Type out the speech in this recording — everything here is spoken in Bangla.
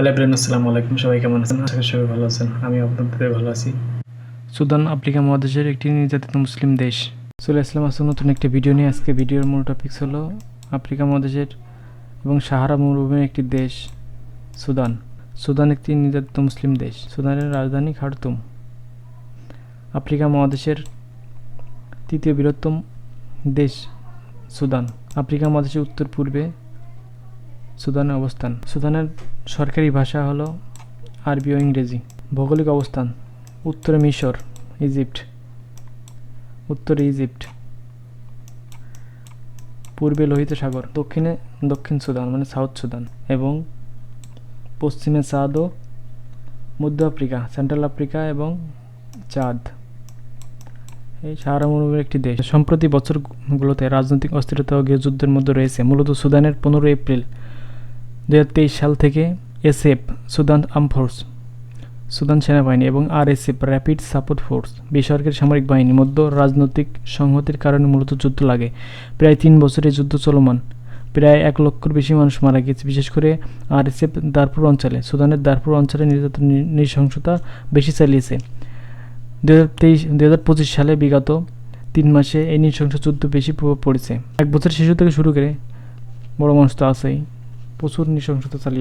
হ্যালো ব্রেন আসসালামু আলাইকুম। সবাই কেমন আছেন? আশা করি সবাই ভালো আছেন। আমি আপনাদের ভালো আছি। সুদান, আফ্রিকা মহাদেশের একটি নির্যাতিত মুসলিম দেশ। চলে আসলাম আজকে নতুন একটি ভিডিও নিয়ে। আজকে ভিডিওর মূল টপিকস হলো আফ্রিকা মহাদেশের এবং সাহারা মরুভূমির একটি দেশ, সুদান। সুদান একটি নির্যাতিত মুসলিম দেশ। সুদানের রাজধানী খার্তুম। আফ্রিকা মহাদেশের তৃতীয় বৃহত্তম দেশ, সুদান। আফ্রিকা মহাদেশের উত্তর পূর্বে সুদানের অবস্থান। সুদানের সরকারি ভাষা হলো আরবি ও ইংরেজি। ভৌগোলিক অবস্থান, উত্তরে মিশর, ইজিপ্ট। উত্তরে ইজিপ্ট। পূর্বে লোহিত সাগর, দক্ষিণে দক্ষিণ সুদান মানে সাউথ সুদান এবং পশ্চিমে চাঁদ ও মধ্য আফ্রিকা, সেন্ট্রাল আফ্রিকা এবং চাঁদ। এই সাহারা মরুভূমির একটি দেশ। সম্প্রতি বছরগুলোতে রাজনৈতিক অস্থিরতা ও গৃহযুদ্ধের মধ্যে রয়েছে। মূলত সুদানের পনেরো এপ্রিল দু হাজার তেইশ সাল থেকে SF, Sudan arm force, Sudan সেনাবাহিনী এবং আরএসএফ র্যাপিড সাপোর্ট ফোর্স, বেসরকারি সামরিক বাহিনী, মধ্যে রাজনৈতিক সংহতির কারণে মূলত যুদ্ধ লাগে। প্রায় তিন বছর এই যুদ্ধ চলমান। প্রায় এক লক্ষর বেশি মানুষ মারা গেছে, বিশেষ করে আরএসএফ দারপুর অঞ্চলে। সুদানের দারপুর অঞ্চলে নির্যাতন নৃশংসতা বেশি চালিয়েছে। দু হাজার তেইশ দু হাজার পঁচিশ সালে বিগত তিন মাসে এই নৃশংস যুদ্ধ বেশি প্রভাব পড়েছে। এক বছর শিশু থেকে শুরু করে বড় মানুষ তো আছেই। প্রচুর নৃশংসতা চালিয়েছে